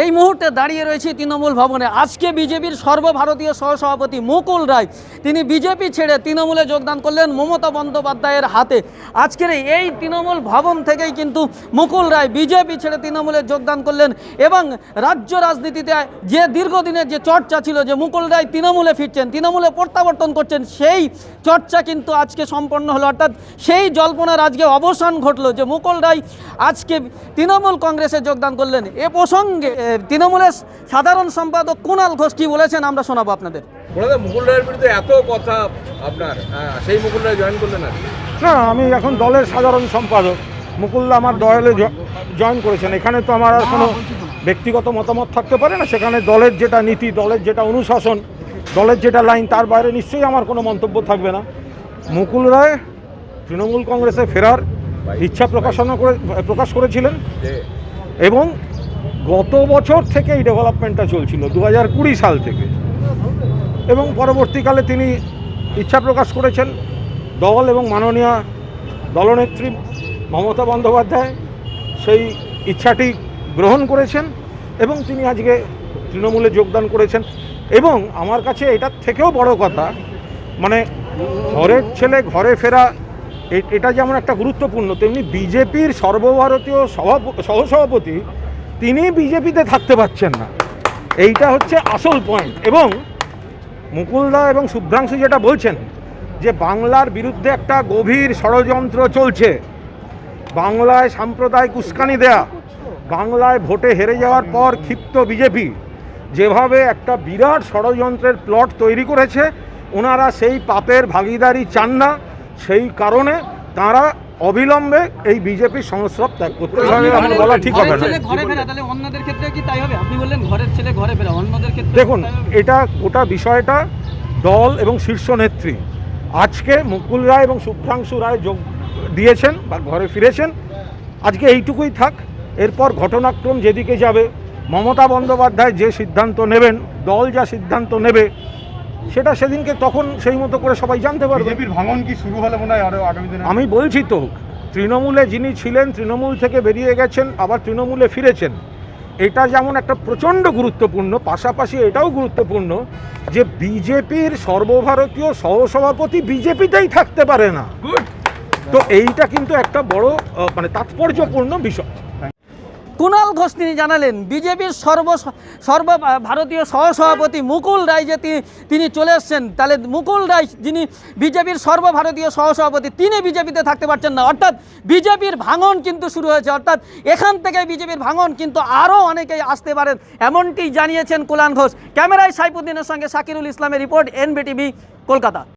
এই মুহূর্তে দাঁড়িয়ে রয়েছে তৃণমূল ভবনে। আজকে বিজেপির সর্বভারতীয় সহসভাপতি মুকুল রায়, তিনি বিজেপি ছেড়ে তৃণমূলে যোগদান করলেন মমতা বন্দ্যোপাধ্যায়ের হাতে। আজকের এই তৃণমূল ভবন থেকেই কিন্তু মুকুল রায় বিজেপি ছেড়ে তৃণমূলে যোগদান করলেন এবং রাজ্য রাজনীতিতে যে দীর্ঘদিনের যে চর্চা ছিল যে মুকুল রায় তৃণমূলে ফিরছেন, তৃণমূলে প্রত্যাবর্তন করছেন, সেই চর্চা কিন্তু আজকে সম্পন্ন হলো। অর্থাৎ সেই জল্পনার আজকে অবসান ঘটলো যে মুকুল রায় আজকে তৃণমূল কংগ্রেসে যোগদান করলেন। এ প্রসঙ্গে তৃণমূলের সাধারণ সম্পাদক কুণাল ঘোষ কি বলেছেন আমরা শোনাবো আপনাদের। বলে মুকুল রায়ের বিরুদ্ধে এত কথা আপনার হ্যাঁ, সেই মুকুল রায় জয়েন করলেন না আমি এখন দলের সাধারণ সম্পাদক। মুকুল্লা আমার দলে জয়েন করেছেন। এখানে তো আমার আর কোনো ব্যক্তিগত মতামত থাকতে পারে না। সেখানে দলের যেটা নীতি দলের যেটা অনুশাসন দলের যেটা লাইন তার বাইরে নিশ্চয়ই আমার কোনো মন্তব্য থাকবে না। মুকুল রায় তৃণমূল কংগ্রেসে ফেরার ইচ্ছা প্রকাশনা করে প্রকাশ করেছিলেন এবং গত বছর থেকে এই ডেভেলপমেন্টটা চলছিল দু হাজার কুড়ি সাল থেকে। এবং পরবর্তীকালে তিনি ইচ্ছা প্রকাশ করেছেন দল এবং মাননীয় দলনেত্রী মমতা বন্দ্যোপাধ্যায় সেই ইচ্ছাটি গ্রহণ করেছেন এবং তিনি আজকে তৃণমূলে যোগদান করেছেন। এবং আমার কাছে এটার থেকেও বড় কথা মানে ঘরের ছেলে ঘরে ফেরা এটা যেমন একটা গুরুত্বপূর্ণ, তেমনি বিজেপির সর্বভারতীয় সভাপ- সহসভাপতি তিনি বিজেপিতে থাকতে পারছেন না। এইটা হচ্ছে আসল পয়েন্ট এবং মুকুলদা এবং শুভ্রাংশু যেটা বলছেন যে বাংলার বিরুদ্ধে একটা গভীর ষড়যন্ত্র চলছে। বাংলায় সাম্প্রদায়িক উস্কানি দেয়া, বাংলায় ভোটে হেরে যাওয়ার পর ক্ষিপ্ত বিজেপি যেভাবে একটা বিরাট ষড়যন্ত্রের প্লট তৈরি করেছে, ওনারা সেই পাপের ভাগিদারি চান না। সেই কারণে তারা অবিলম্বে এই বিজেপির সংস্রব ত্যাগ করতে হবে। আমার বলা ঠিক হবে না। দেখুন এটা গোটা বিষয়টা দল এবং শীর্ষ নেত্রী। আজকে মুকুল রায় এবং শুভ্রাংশু রায় যোগ দিয়েছেন বা ঘরে ফিরেছেন। আজকে এইটুকুই থাক এরপর ঘটনাক্রম যেদিকে যাবে মমতা বন্দ্যোপাধ্যায় যে সিদ্ধান্ত নেবেন দল যা সিদ্ধান্ত নেবে সেটা সেদিনকে তখন সেই মতো করে সবাই জানতে পারবে। ভাঙন কি শুরু হলে মনে হয় আরও আগামী দিনে? আমি বলছি তো তৃণমূলে যিনি ছিলেন তৃণমূল থেকে বেরিয়ে গেছেন আবার তৃণমূলে ফিরেছেন এটা যেমন একটা প্রচণ্ড গুরুত্বপূর্ণ পাশাপাশি এটাও গুরুত্বপূর্ণ যে বিজেপির সর্বভারতীয় সহসভাপতি বিজেপিতেই থাকতে পারে না। তো এইটা কিন্তু একটা বড় মানে তাৎপর্যপূর্ণ বিষয়। কুণাল ঘোষ তিনি জানালেন, বিজেপির সর্ব সর্ব ভারতীয় সহসভাপতি মুকুল রায় যে তিনি- চলে এসছেন, তাহলে মুকুল রায় যিনি বিজেপির সর্বভারতীয় সহসভাপতি, তিনি বিজেপিতে থাকতে পারছেন না। অর্থাৎ বিজেপির ভাঙন কিন্তু শুরু হয়েছে। অর্থাৎ এখান থেকে বিজেপির ভাঙন কিন্তু আরও অনেকেই আসতে পারেন, এমনটি জানিয়েছেন কুলান ঘোষ। ক্যামেরায় সাইফুদ্দিনের সঙ্গে শাকিরুল ইসলামের রিপোর্ট, এনবিটিভি, কলকাতা।